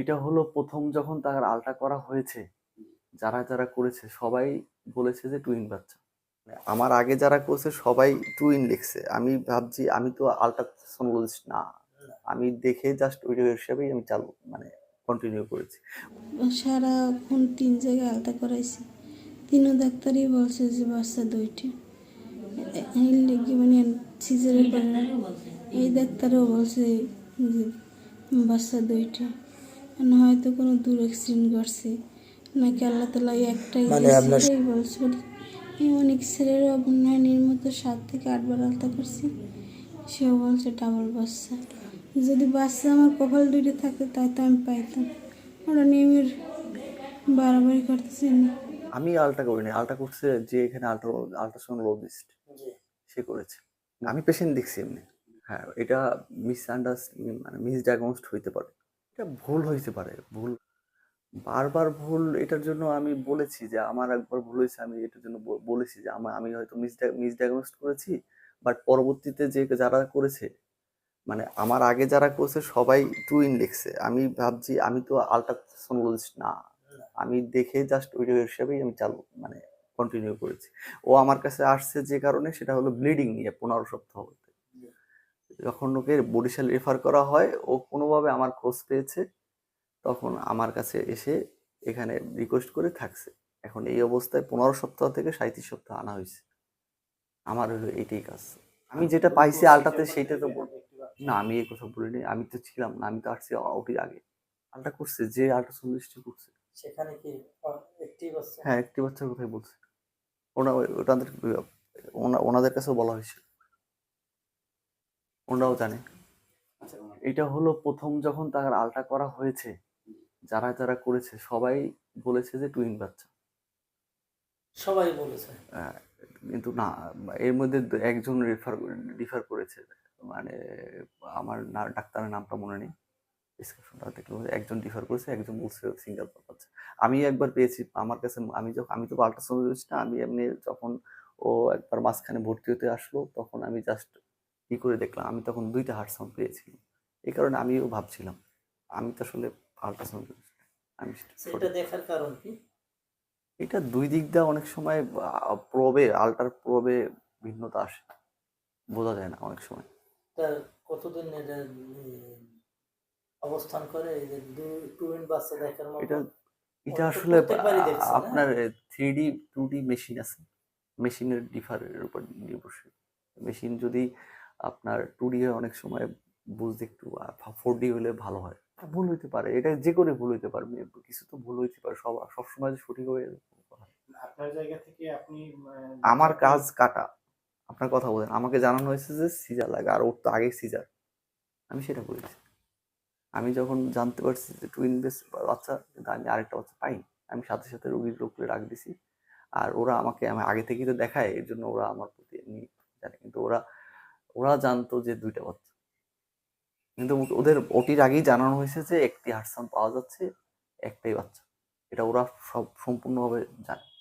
এটা হলো প্রথম যখন তার আলটা করা হয়েছে, যারা যারা করেছে সবাই বলেছে যে টুইন বাচ্চা। মানে আমার আগে যারা করছে সবাই টুইন লিখছে। আমি ভাবছি, আমি তো আলট্রাসোনোলজিস্ট না। আমি দেখে জাস্ট ওই হিসাবেই আমি চালু মানে কন্টিনিউ করেছি। সারাক্ষণ তিন জায়গায় আলতা করাইছি। তিনও ডাক্তারই বলছে যে বাচ্চা দুইটি। এই মানে ডাক্তারও বলছে যে বাচ্চা দুইটি। না হয়তো কোনো দূর অ্যাক্সিডেন্ট ঘটছে। নাকি আল্লাহ তালা একটাই মানে দিয়েছে, এই অনেক ছেলের অভিনয়নের মতো সাত থেকে আটবার আলতা করছি। সেও বলছে ডাবল বাচ্চা। যদি বাচ্চা আমার কপাল দুইটা থাকতো তাই তো আমি পাইতাম। ওরা নিয়মের বাড়াবাড়ি করতেছে না। আমি আলটা করিনি। আলটা করছে যে এখানে আলট্রা আলট্রাসোনোলজিস্ট। সে করেছে। আমি পেশেন্ট দেখছি এমনি। হ্যাঁ এটা মিস মানে মিস ডায়াগনোসড হইতে পারে। এটা ভুল হইতে পারে। ভুল, বারবার ভুল এটার জন্য আমি বলেছি যে, আমার একবার ভুল হয়েছে আমি এটার জন্য বলেছি যে আমার আমি হয়তো মিস মিস করেছি বাট পরবর্তীতে যে, যারা করেছে মানে আমার আগে যারা করেছে, সবাই টুইন লিখছে। আমি ভাবছি, আমি তো আলট্রাসোনোলজিস্ট না। আমি দেখে জাস্ট ওই হিসাবেই আমি চালু মানে কন্টিনিউ করেছি। ও আমার কাছে আসছে যে কারণে, সেটা হলো ব্লিডিং নিয়ে পনেরো সপ্তাহ হতে। যখন ওকে বরিশাল রেফার করা হয় ও কোনোভাবে আমার খোঁজ পেয়েছে তখন আমার কাছে এসে এখানে রিকোয়েস্ট করে থাকছে। এখন এই অবস্থায় পনেরো সপ্তাহ থেকে সাঁত্রিশ সপ্তাহ আনা হয়েছে। আমার হলো এইটাই কাজ। আমি যেটা পাইছি আলটাতে সেইটা তো না আমি এই কথা বলিনি আমি তো ছিলাম না আমি তো আসছি ওটির আগে। আলটা করছে যে আলটা চল্লিশটি করছে। সেখানে কি হ্যাঁ একটি বাচ্চার কথাই বলছে। ওনা ওনাদের ওনা- ওনাদের কাছেও বলা হয়েছিল ওনারাও জানে। এটা হলো প্রথম যখন তার আলটা করা হয়েছে যারা যারা করেছে সবাই বলেছে যে টুইন বাচ্চা। সবাই বলেছে। আহ, কিন্তু না এর মধ্যে একজন রেফার রিফার করেছে। মানে আমার ডাক্তারের নামটা মনে নেই। ডিসকাশনটা দেখল একজন রিফার করেছে একজন বলছে সিঙ্গেল বাচ্চা। আমি একবার পেয়েছি আমার কাছে আমি যখন আমি তো আল্ট্রাসাউন্ড না আমি এমনি যখন ও একবার মাঝখানে ভর্তি হতে আসলো তখন আমি জাস্ট কি করে দেখলাম আমি তখন দুইটা হার্ট সাউন্ড পেয়েছিলাম এই কারণে আমিও ভাবছিলাম আমি তো আসলে আল্ট্রাসাউন্ড আমি সেটা দেখার কারণ কি? এটা দুই দিক দিয়ে অনেক সময় প্রবে আল্টার প্রবে ভিন্নতা আসে। বোঝা যায় না অনেক সময়। তা কতদিন এটা অবস্থান করে? এই যে টুইন বাচ্চা দেখার মতো? এটা এটা আসলে দেখছি, আপনার three D two D machine আছে। মেশিনের ডিফারের উপর নির্ভরশীল। মেশিন যদি আপনার টু ডি হয় অনেক সময় বুঝতে একটু ফোর ডি হলে ভালো হয়। ভুল হইতে পারে এটা যে করে ভুল হইতে পারবে কিছু তো ভুল হইতে পারে সব সবসময় যে সঠিক হয়ে আপনার জায়গা থেকে আপনি আমার কাজ কাটা। আপনার কথা বলেন আমাকে জানানো হয়েছে যে সিজার লাগে আর ওর তো আগে সিজার। আমি সেটা বলেছি আমি যখন জানতে পারছি যে টুইন বেস বাচ্চা কিন্তু আমি আরেকটা বাচ্চা পাই আমি সাথে সাথে রোগীর লোককে রাখ দিছি। আর ওরা আমাকে আমি আগে থেকেই তো দেখায় এর জন্য ওরা আমার প্রতি এমনি জানে। কিন্তু ওরা ওরা জানতো যে দুইটা বাচ্চা। কিন্তু ওদের ওটির আগেই জানানো হয়েছে যে একটি হাটসান পাওয়া যাচ্ছে, একটাই বাচ্চা। এটা ওরা সব সম্পূর্ণভাবে জানে।